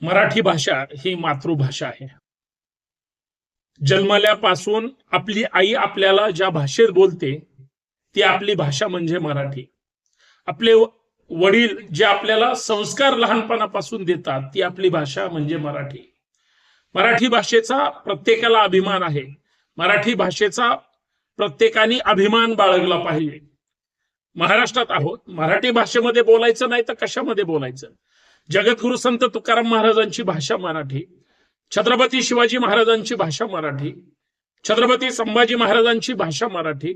मराठी भाषा ही मातृभाषा आहे. जन्मल्यापासून आपली आई आपल्याला ज्या भाषेत बोलते ती आपली भाषा म्हणजे मराठी. आपले वडील जे आपल्याला संस्कार लहानपणापासून देतात ती आपली भाषा म्हणजे मराठी. मराठी भाषेचा प्रत्येकाला अभिमान आहे. मराठी भाषेचा प्रत्येकाने अभिमान बाळगला पाहिजे. महाराष्ट्रात आहोत. मराठी भाषेमध्ये बोलायचं नाही तर कशामध्ये बोलायचं? जगद्गुरु संत तुकाराम महाराजांची भाषा मराठी छत्रपती शिवाजी महाराजांची भाषा मराठी छत्रपती संभाजी महाराजांची भाषा मराठी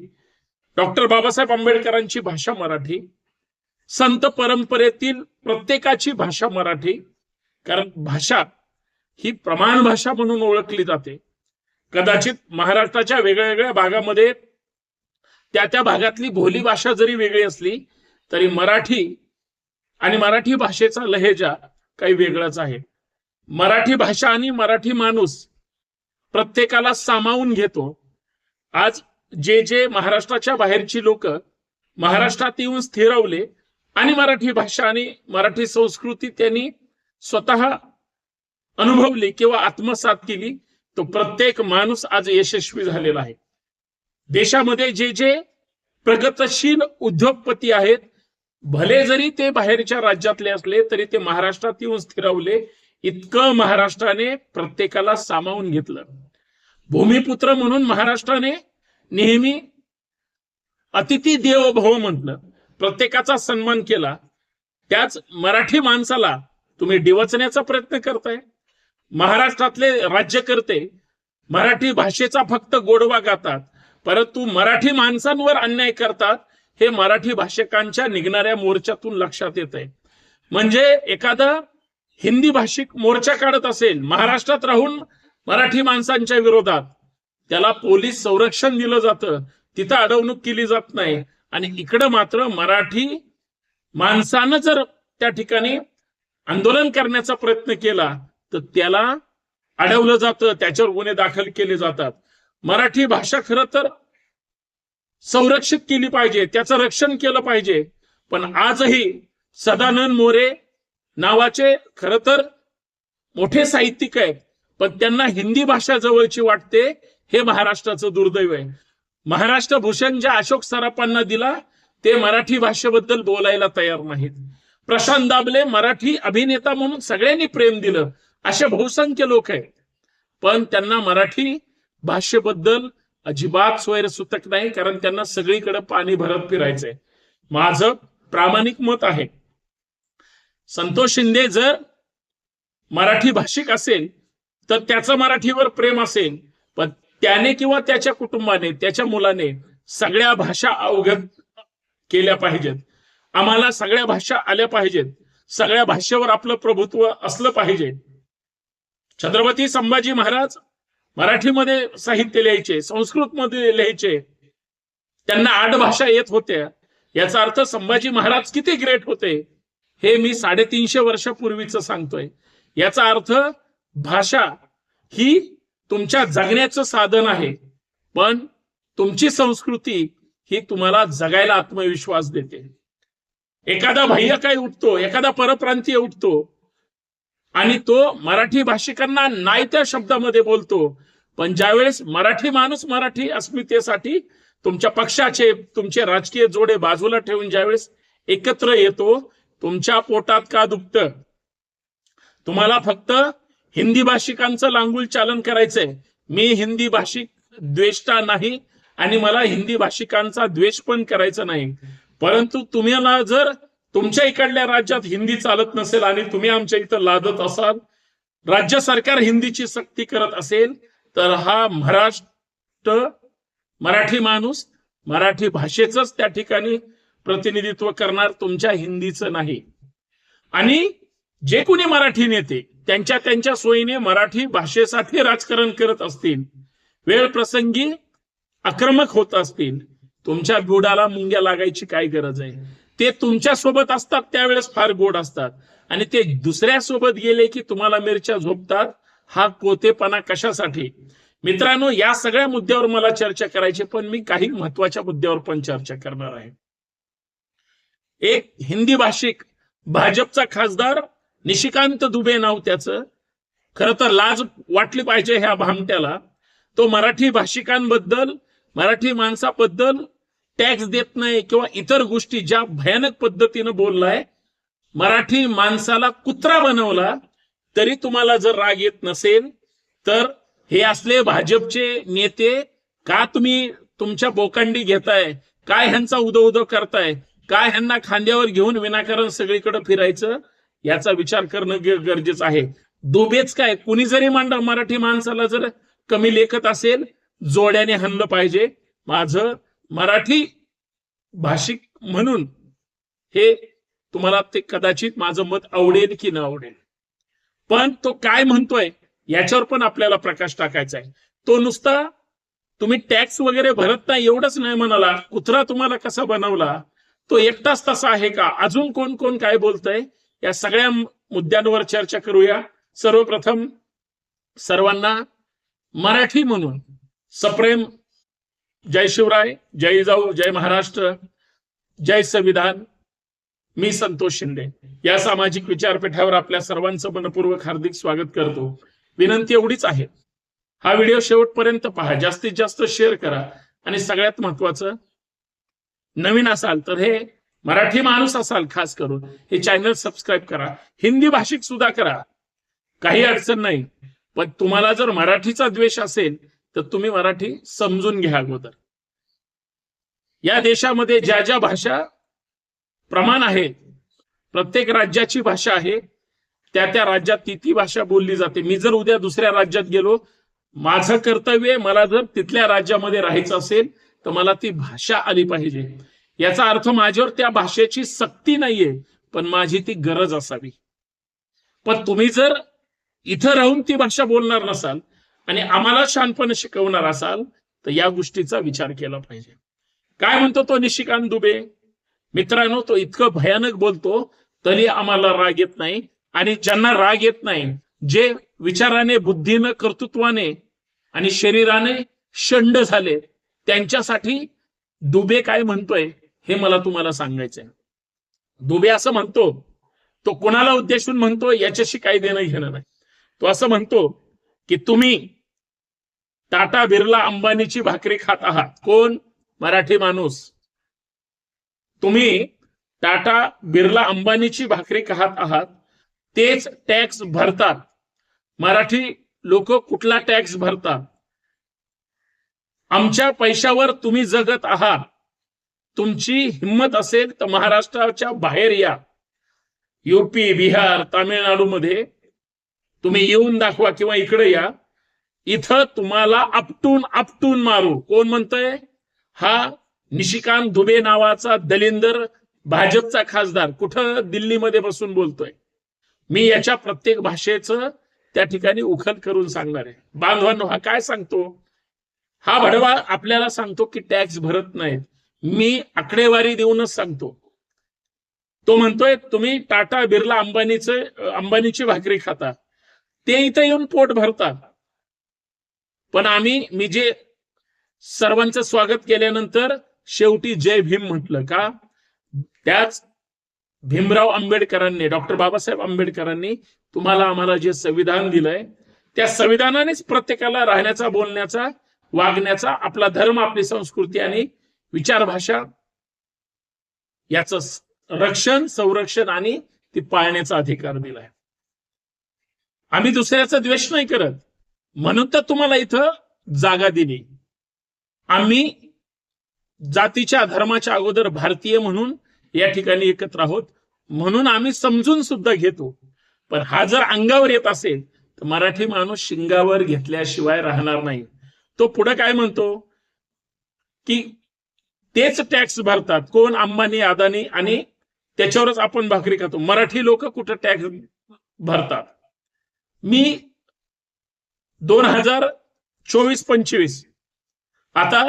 डॉक्टर बाबासाहेब आंबेडकरांची भाषा मराठी संत परंपरेतील प्रत्येकाची भाषा मराठी कारण भाषा ही प्रमाण भाषा म्हणून ओळखली जाते. कदाचित महाराष्ट्राच्या वेगळ्या वेगळ्या भागामध्ये त्या त्या भागातली बोली भाषा जरी वेगळी असली तरी मराठी आणि मराठी भाषेचा लहेजा काही वेगळाच आहे. मराठी भाषा आणि मराठी माणूस प्रत्येकाला सामावून घेतो. आज जे जे महाराष्ट्राच्या बाहेरची लोक महाराष्ट्रात येऊन स्थिरवले आणि मराठी भाषा आणि मराठी संस्कृती त्यांनी स्वतः अनुभवली किंवा आत्मसात केली तो प्रत्येक माणूस आज यशस्वी झालेला आहे. देशामध्ये जे जे प्रगतशील उद्योगपती आहेत भले जरी ते बाहेरच्या राज्यातले असले तरी ते महाराष्ट्रात येऊन स्थिरावले इतकं महाराष्ट्राने प्रत्येकाला सामावून घेतलं. भूमिपुत्र म्हणून महाराष्ट्राने नेहमी अतिथी देव भव म्हटलं. प्रत्येकाचा सन्मान केला. त्याच मराठी माणसाला तुम्ही डिवचण्याचा प्रयत्न करताय. महाराष्ट्रातले राज्यकर्ते मराठी भाषेचा फक्त गोडवा गातात परंतु मराठी माणसांवर अन्याय करतात हे मराठी भाषिकांच्या निघणाऱ्या मोर्चातून लक्षात येत आहे. म्हणजे एखादा हिंदी भाषिक मोर्चा काढत असेल महाराष्ट्रात राहून मराठी माणसांच्या विरोधात त्याला पोलीस संरक्षण दिलं जातं तिथं अडवणूक केली जात नाही. आणि इकडं मात्र मराठी माणसानं जर त्या ठिकाणी आंदोलन करण्याचा प्रयत्न केला तर त्याला अडवलं जातं त्याच्यावर गुन्हे दाखल केले जातात. मराठी भाषा खरं तर संरक्षित केली पाहिजे त्याचं रक्षण केलं पाहिजे. पण आजही सदानंद मोरे नावाचे खर तर मोठे साहित्यिक आहेत पण त्यांना हिंदी भाषा जवळची वाटते हे महाराष्ट्राचं दुर्दैव आहे. महाराष्ट्र भूषण ज्या अशोक सराफांना दिला ते मराठी भाषेबद्दल बोलायला तयार नाहीत. प्रशांत दाबले मराठी अभिनेता म्हणून सगळ्यांनी प्रेम दिलं असे बहुसंख्य लोक आहेत. पण त्यांना मराठी भाषेबद्दल अजिबात स्वैर सुतक नाही कारण त्यांना सगळीकडे पाणी भरत फिरायचंय माझं प्रामाणिक मत आहे. संतोष शिंदे जर मराठी भाषिक असेल तर त्याचं मराठीवर प्रेम असेल पण त्याने किंवा त्याच्या कुटुंबाने त्याच्या मुलाने सगळ्या भाषा अवगत केल्या पाहिजेत. आम्हाला सगळ्या भाषा आल्या पाहिजेत. सगळ्या भाषेवर आपलं प्रभुत्व असलं पाहिजे. छत्रपती संभाजी महाराज मराठीमध्ये साहित्य लिहायचे संस्कृत मध्ये लिहायचे. त्यांना आठ भाषा येत होत्या. याचा अर्थ संभाजी महाराज किती ग्रेट होते हे मी साडेतीनशे वर्षापूर्वीच सांगतोय. याचा अर्थ भाषा ही तुमच्या जगण्याचं साधन आहे पण तुमची संस्कृती ही तुम्हाला जगायला आत्मविश्वास देते. एखादा बाह्य काय उठतो एखादा परप्रांतीय उठतो आणि तो मराठी भाषिकांना नाही त्या शब्दामध्ये बोलतो. पण ज्यावेळेस मराठी माणूस मराठी अस्मितेसाठी तुमच्या पक्षाचे तुमचे राजकीय जोडे बाजूला ठेवून ज्यावेळेस एकत्र येतो तुमच्या पोटात का दुखत? तुम्हाला फक्त हिंदी भाषिकांचं लांगुल चालन करायचंय. मी हिंदी भाषिक द्वेष्टा नाही आणि मला हिंदी भाषिकांचा द्वेष पण करायचा नाही. परंतु तुम्हाला जर तुमच्या इकडल्या राज्यात हिंदी चालत नसेल आणि तुम्ही आमच्या इथं लादत असाल राज्य सरकार हिंदीची सक्ती करत असेल तर हा महाराष्ट्र मराठी माणूस मराठी भाषेच त्या ठिकाणी प्रतिनिधित्व करणार तुमच्या हिंदीचं नाही. आणि जे कोणी मराठी नेते त्यांच्या त्यांच्या सोयीने मराठी भाषेसाठी राजकारण करत असतील वेळ प्रसंगी आक्रमक होत असतील तुमच्या बुडाला मुंग्या लागायची काय गरज आहे? ते तुमच्यासोबत असतात त्यावेळेस फार गोड असतात. आणि ते दुसऱ्या सोबत गेले की तुम्हाला मिरच्या झोपतात हा कोतेपणा कशासाठी? मित्रांनो या सगळ्या मुद्द्यावर मला चर्चा करायची पण मी काही महत्त्वाच्या मुद्द्यावर पण चर्चा करणार आहे. एक हिंदी भाषिक भाजपचा खासदार निशिकांत दुबे नाव त्याचं. खरं तर लाज वाटली पाहिजे ह्या भामट्याला. तो मराठी भाषिकांबद्दल मराठी माणसाबद्दल टॅक्स देत नाही किंवा इतर गोष्टी ज्या भयानक पद्धतीनं बोललाय मराठी माणसाला कुत्रा बनवला तरी तुम्हाला जर राग येत नसेल तर हे असले भाजपचे नेते का तुम्ही तुमच्या बोकांडी घेताय? काय ह्यांचा उदो उदो करताय? काय ह्यांना खांद्यावर घेऊन विनाकारण सगळीकडे फिरायचं? याचा विचार करणं गरजेचं आहे. दुबेच काय? कुणी जरी मांड मराठी माणसाला जर कमी लेखत असेल जोड्याने हनलं पाहिजे. माझं मराठी भाषिक म्हणून हे तुम्हाला ते कदाचित माझं मत आवडेल की न आवडेल. पण तो काय म्हणतोय याच्यावर पण आपल्याला प्रकाश टाकायचा आहे. तो नुसता तुम्ही टॅक्स वगैरे भरत नाही एवढंच नाही म्हणाला कुत्रा तुम्हाला कसा बनवला? तो एकटाच तसा आहे का? अजून कोण कोण काय बोलतय? या सगळ्या मुद्द्यांवर चर्चा करूया. सर्वप्रथम सर्वांना मराठी म्हणून सप्रेम जय शिवराय जय जाऊ जय महाराष्ट्र जय संविधान. मी संतोष शिंदे. या सामाजिक विचारपीठावर आपल्या सर्वांचं मनपूर्वक हार्दिक स्वागत करतो. विनंती एवढीच आहे. हा व्हिडिओ शेवटपर्यंत पहा. जास्तीत जास्त शेअर करा. आणि सगळ्यात महत्वाचं नवीन असाल तर हे मराठी माणूस असाल खास करून हे चॅनल सबस्क्राईब करा. हिंदी भाषिक सुद्धा करा. काही अडचण नाही. पण तुम्हाला जर मराठीचा द्वेष असेल तर तुम्ही मराठी समजून घ्या अगोदर. या देशामध्ये ज्या ज्या भाषा प्रमाण आहे प्रत्येक राज्याची भाषा आहे त्या त्या राज्यात ती ती भाषा बोलली जाते. मी जर उद्या दुसऱ्या राज्यात गेलो माझं कर्तव्य आहे, मला जर तिथल्या राज्यामध्ये राहायचं असेल तर मला ती भाषा आली पाहिजे. याचा अर्थ माझ्यावर त्या भाषेची सक्ती नाहीये पण माझी ती गरज असावी. पण तुम्ही जर इथं राहून ती भाषा बोलणार नसाल आणि आम्हाला शानपणे शिकवणार असाल तर या गोष्टीचा विचार केला पाहिजे. काय म्हणतो तो निशिकांत दुबे? मित्रांनो तो इतकं भयानक बोलतो तरी आम्हाला राग येत नाही. आणि ज्यांना राग येत नाही जे विचाराने बुद्धीनं कर्तृत्वाने आणि शरीराने शंड झाले त्यांच्यासाठी दुबे काय म्हणतोय हे मला तुम्हाला सांगायचंय. दुबे असं म्हणतो तो कोणाला उद्देशून म्हणतो याच्याशी काही देणं घेणं नाही. तो असं म्हणतो की तुम्ही टाटा बिर्ला अंबानीची भाकरी खात आहात. कोण? मराठी माणूस. तुम्ही टाटा बिर्ला अंबानीची भाकरी खात आहात. तेच टॅक्स भरतात. मराठी लोक कुठला टॅक्स भरतात? आमच्या पैशावर तुम्ही जगत आहात. तुमची हिंमत असेल तर महाराष्ट्राच्या बाहेर या. युपी बिहार तामिळनाडूमध्ये तुम्ही येऊन दाखवा किंवा इकडे या. इथं तुम्हाला आपटून आपटून मारू कोण म्हणतोय? हा निशिकांत दुबे नावाचा दलिंदर भाजपचा खासदार. कुठं दिल्लीमध्ये बसून बोलतोय? मी याच्या प्रत्येक भाषेचं त्या ठिकाणी उखल करून सांगणार आहे. बांधवांनो हा काय सांगतो? हा भडवा आपल्याला सांगतो की टॅक्स भरत नाहीत. मी आकडेवारी देऊनच सांगतो. तो म्हणतोय तुम्ही टाटा बिर्ला अंबानीचे अंबानीची भाकरी खाता. ते इथं येऊन पोट भरतात. पण आम्ही मी जे सर्वांचं स्वागत केल्यानंतर शेवटी जय भीम म्हटलं का? त्याच भीमराव आंबेडकरांनी डॉक्टर बाबासाहेब आंबेडकरांनी तुम्हाला आम्हाला जे संविधान दिलंय त्या संविधानानेच प्रत्येकाला राहण्याचा बोलण्याचा वागण्याचा आपला धर्म आपली संस्कृती आणि विचारभाषा याच रक्षण संरक्षण आणि ती पाळण्याचा अधिकार दिलाय. आम्ही दुसऱ्याचा द्वेष नाही करत. म्हणून तर तुम्हाला इथं जागा दिली. आम्ही जातीच्या धर्माच्या अगोदर भारतीय म्हणून या ठिकाणी एकत्र आहोत. म्हणून आम्ही समजून सुद्धा घेतो. पण हा जर अंगावर येत असेल तर मराठी माणूस शिंगावर घेतल्याशिवाय राहणार नाही. तो पुढे काय म्हणतो? की तेच टॅक्स भरतात. कोण अंबानी अदानी आणि त्याच्यावरच आपण भाकरी खातो. मराठी लोक कुठं टॅक्स भरतात? मी दोन हजार चोवीस पंचवीस. आता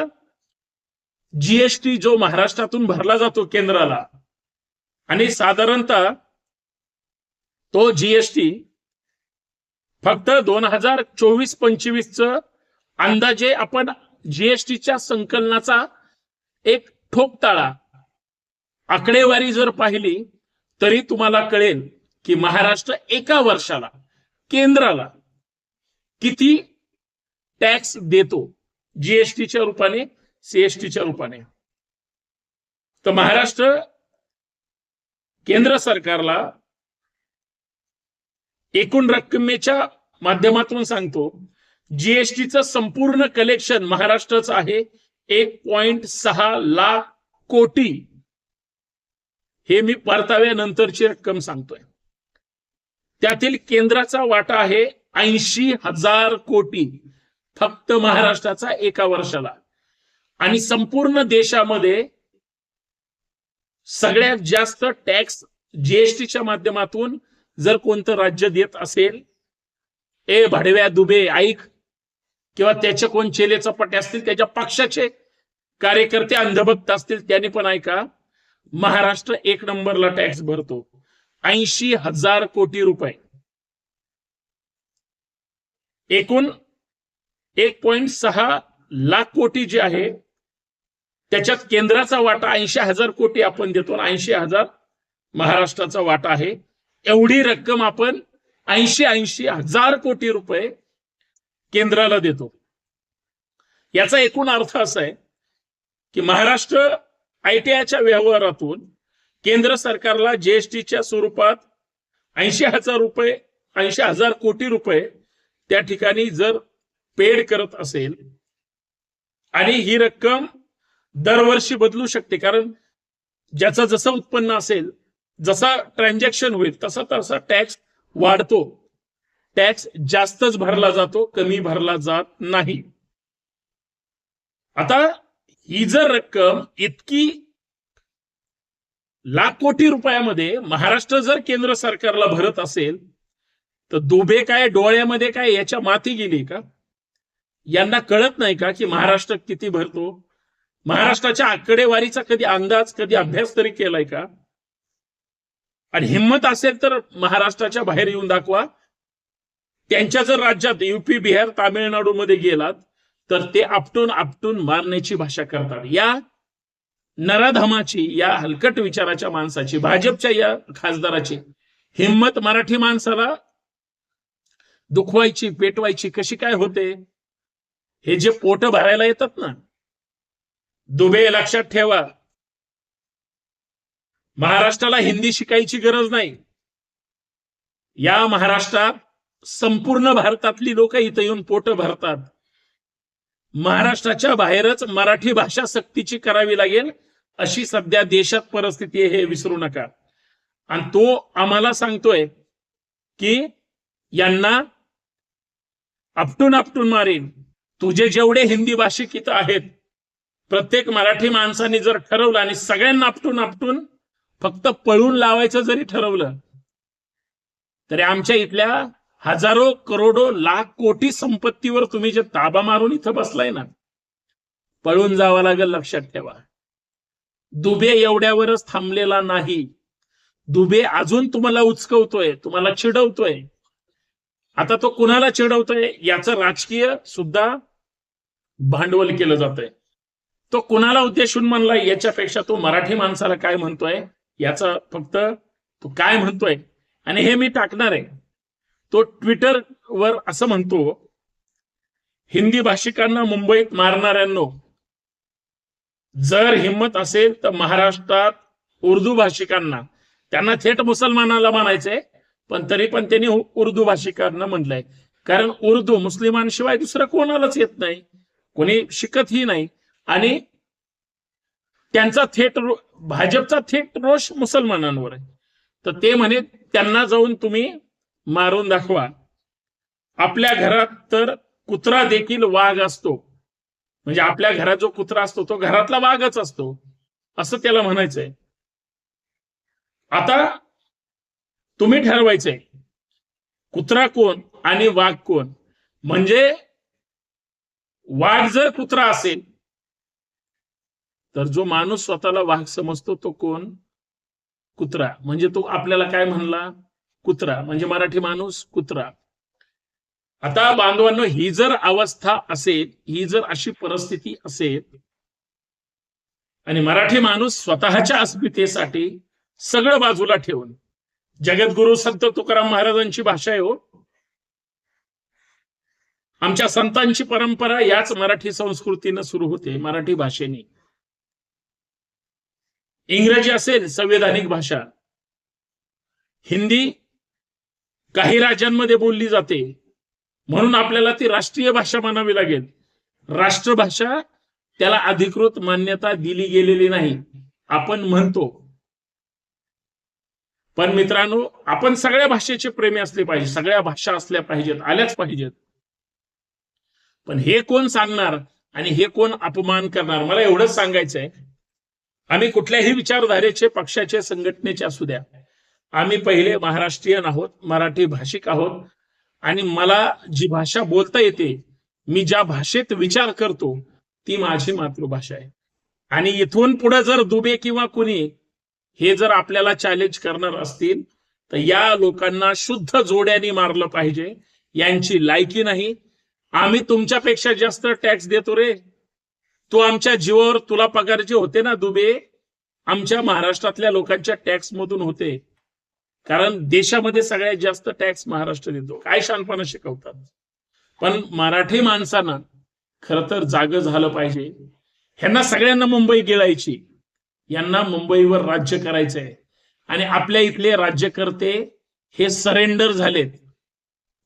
जीएसटी जो महाराष्ट्रातून भरला जातो केंद्राला आणि साधारणतः तो जीएसटी फक्त दोन हजार चोवीस पंचवीस च अंदाजे आपण जीएसटीच्या संकलनाचा एक ठोकताळा आकडेवारी जर पाहिली तरी तुम्हाला कळेल की महाराष्ट्र एका वर्षाला केंद्राला किती टॅक्स देतो? जीएसटीच्या रूपाने सीएसटीच्या रूपाने. तर महाराष्ट्र केंद्र सरकारला एकूण रक्कमेच्या माध्यमातून सांगतो जीएसटीचं संपूर्ण कलेक्शन महाराष्ट्राचं आहे. एक पॉइंट सहा लाख कोटी. हे मी परताव्यानंतरची रक्कम सांगतोय. त्यातील केंद्राचा वाटा आहे ऐंशी हजार कोटी फक्त महाराष्ट्राचा एका वर्षाला. आणि संपूर्ण देशामध्ये सगळ्यात जास्त टॅक्स जीएसटीच्या माध्यमातून जर कोणतं राज्य देत असेल ए भाडव्या दुबे ऐक किंवा त्याचे कोण चेले चपाटे असतील त्याच्या पक्षाचे कार्यकर्ते अंधभक्त असतील त्याने पण ऐका महाराष्ट्र एक नंबरला टॅक्स भरतो. ऐंशी हजार कोटी रुपये. एकूण एक पॉइंट सहा लाख कोटी जे आहे त्याच्यात केंद्राचा वाटा ऐंशी हजार कोटी आपण देतो ऐंशी हजार महाराष्ट्राचा वाटा आहे. एवढी रक्कम आपण ऐंशी ऐंशी हजार कोटी रुपये केंद्राला देतो. याचा एकूण अर्थ असा आहे की महाराष्ट्र आयटीआयच्या व्यवहारातून केंद्र सरकारला जीएसटीच्या स्वरूपात ऐंशी हजार रुपये ऐंशी हजार कोटी रुपये त्या ठिकाणी जर पेड करत असेल आणि ही रक्कम दरवर्षी बदलू शकते. कारण ज्याचं जसं उत्पन्न असेल जसा ट्रान्झॅक्शन होईल तसा तसा टॅक्स वाढतो. टॅक्स जास्तच भरला जातो कमी भरला जात नाही. आता ही जर रक्कम इतकी लाख कोटी रुपयामध्ये महाराष्ट्र जर केंद्र सरकारला भरत असेल तर दुबे काय डोळ्यामध्ये काय याच्या माती गेली का? यांना कळत नाही का की महाराष्ट्र किती भरतो? महाराष्ट्राच्या आकडेवारीचा कधी अंदाज कधी अभ्यास तरी केलाय का? आणि हिंमत असेल तर महाराष्ट्राच्या बाहेर येऊन दाखवा. त्यांच्या जर राज्यात युपी बिहार तामिळनाडूमध्ये गेलात तर ते आपटून आपटून मारण्याची भाषा करतात. या नराधमाची या हलकट विचाराच्या माणसाची भाजपच्या या खासदाराची हिंमत मराठी माणसाला दुखवायची पेटवायची कशी काय होते? हे जे पोट भरायला येतात ना दुबे लक्षात ठेवा. महाराष्ट्राला हिंदी शिकायची गरज नाही. या महाराष्ट्रात संपूर्ण भारतातली लोक इथं येऊन पोट भरतात. महाराष्ट्राच्या बाहेरच मराठी भाषा सक्तीची करावी लागेल अशी सध्या देशात परिस्थिती आहे हे विसरू नका. आणि तो आम्हाला सांगतोय की यांना आपटून आपटून मारेन. तुझे जेवढे हिंदी भाषिक इथं आहेत प्रत्येक मराठी माणसाने जर ठरवलं आणि सगळ्यांना आपटून आपटून फक्त पळून लावायचं जरी ठरवलं तरी आमच्या इथल्या हजारो करोडो लाख कोटी संपत्तीवर तुम्ही जे ताबा मारून इथं बसलाय ना पळून जावं लागेल लक्षात ठेवा. दुबे एवढ्यावरच थांबलेला नाही. दुबे अजून तुम्हाला उचकवतोय तुम्हाला चिडवतोय. आता तो कुणाला चिडवतोय याचं राजकीय सुद्धा भांडवल केलं जातंय. तो कुणाला उद्देशून म्हणला याच्यापेक्षा तो मराठी माणसाला काय म्हणतोय याचा फक्त तो काय म्हणतोय आणि हे मी टाकणार आहे. तो ट्विटर वर असं म्हणतो हिंदी भाषिकांना मुंबईत मारणाऱ्यांनो जर हिंमत असेल तर महाराष्ट्रात उर्दू भाषिकांना त्यांना थेट मुसलमानाला म्हणायचंय पण तरी पण त्यांनी उर्दू भाषिकांना म्हणलंय. कारण उर्दू मुस्लिमांशिवाय दुसरं कोणालाच येत नाही कोणी शिकतही नाही. आणि त्यांचा थेट भाजपचा थेट रोष मुसलमानांवर आहे. तर ते म्हणे त्यांना जाऊन तुम्ही मारून दाखवा. आपल्या घरात तर कुत्रा देखील वाघ असतो. म्हणजे आपल्या घरात जो कुत्रा असतो तो घरातला वाघच असतो. असं त्याला म्हणायचंय. आता तुम्ही ठरवायचंय. कुत्रा कोण आणि वाघ कोण? म्हणजे वाघ जर कुत्रा असेल तर जो माणूस स्वतःला वाघ समजतो तो कोण? कुत्रा. म्हणजे तो आपल्याला काय म्हणला? कुत्रा म्हणजे मराठी माणूस कुत्रा. आता बांधवांनो ही जर अवस्था असेल ही जर अशी परिस्थिती असेल आणि मराठी माणूस स्वतःच्या अस्मितेसाठी सगळं बाजूला ठेवून जगद्गुरु संत तुकाराम महाराजांची भाषा आहे हो. आमच्या संतांची परंपरा याच मराठी संस्कृतीनं सुरू होते मराठी भाषेने. इंग्रजी असेल संवैधानिक भाषा. हिंदी काही राज्यांमध्ये बोलली जाते. म्हणून आपल्याला ती राष्ट्रीय भाषा मानावी लागेल. राष्ट्रभाषा त्याला अधिकृत मान्यता दिली गेलेली नाही. आपण म्हणतो. पण मित्रांनो आपण सगळ्या भाषेचे प्रेमी असले पाहिजे. सगळ्या भाषा असल्या पाहिजेत आल्याच पाहिजेत. पण हे कोण सांगणार आणि हे कोण अपमान करणार? मला एवढंच सांगायचंय. आम्ही कुठल्याही विचारधारेचे पक्षाचे संघटनेचे असू द्या. आम्ही पहिले महाराष्ट्रीयन आहोत मराठी भाषिक आहोत. आणि मला जी भाषा बोलता येते मी ज्या भाषेत विचार करतो ती माझी मातृभाषा आहे. आणि इथून पुढे जर दुबे किंवा कुणी हे जर आपल्याला चॅलेंज करणार असतील तर या लोकांना शुद्ध जोड्याने मारलं पाहिजे. यांची लायकी नाही. आम्ही तुमच्यापेक्षा जास्त टॅक्स देतो रे. तू आमच्या जीवावर तुला पगार जे होते ना दुबे आमच्या महाराष्ट्रातल्या लोकांच्या टॅक्स मधून होते. कारण देशामध्ये सगळ्यात जास्त टॅक्स महाराष्ट्र देतो. काय शानपणा शिकवतात? पण मराठी माणसांना खर तर जाग झालं पाहिजे. ह्यांना सगळ्यांना मुंबई गिळायची यांना मुंबईवर राज्य करायचंय. आणि आपल्या इथले राज्यकर्ते हे सरेंडर झालेत.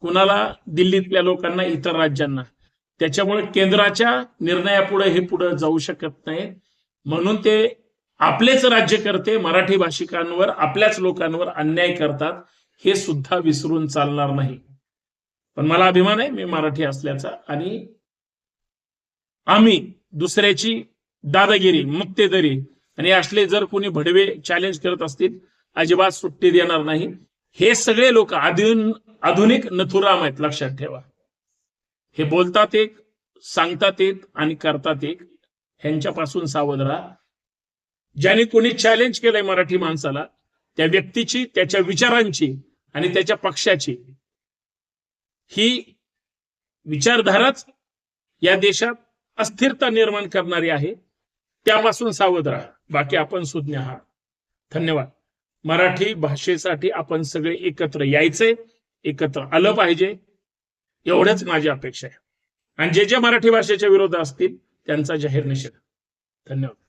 कुणाला? दिल्लीतल्या लोकांना इतर राज्यांना. त्याच्यामुळे केंद्राच्या निर्णयापुढे हे पुढे जाऊ शकत नाही म्हणून ते आपलेच राज्यकर्ते मराठी भाषिकांवर आपल्याच लोकांवर अन्याय करतात हे सुद्धा विसरून चालणार नाही. पण मला अभिमान आहे मी मराठी असल्याचा आणि आम्ही दुसऱ्याची दादागिरी मुक्तेदरी आणि असले जर कोणी भडवे चॅलेंज करत असतील अजिबात सुट्टी देणार नाही. हे सगळे लोक आधुन आधुनिक नथुराम आहेत लक्षात ठेवा. हे बोलतात एक सांगतात एक आणि करतात एक ह्यांच्यापासून सावध राहा. ज्याने कोणी चॅलेंज केलंय मराठी माणसाला त्या व्यक्तीची त्याच्या विचारांची आणि त्याच्या पक्षाची ही विचारधाराच या देशात अस्थिरता निर्माण करणारी आहे. त्यापासून सावध राहा. बाकी आपण सुज्ञ आहात. धन्यवाद. मराठी भाषेसाठी आपण सगळे एकत्र यायचे एकत्र आलं पाहिजे. एवढंच माझी अपेक्षा आहे. आणि जे जे मराठी भाषेच्या विरोधात असतील त्यांचा जाहीर निषेध. धन्यवाद.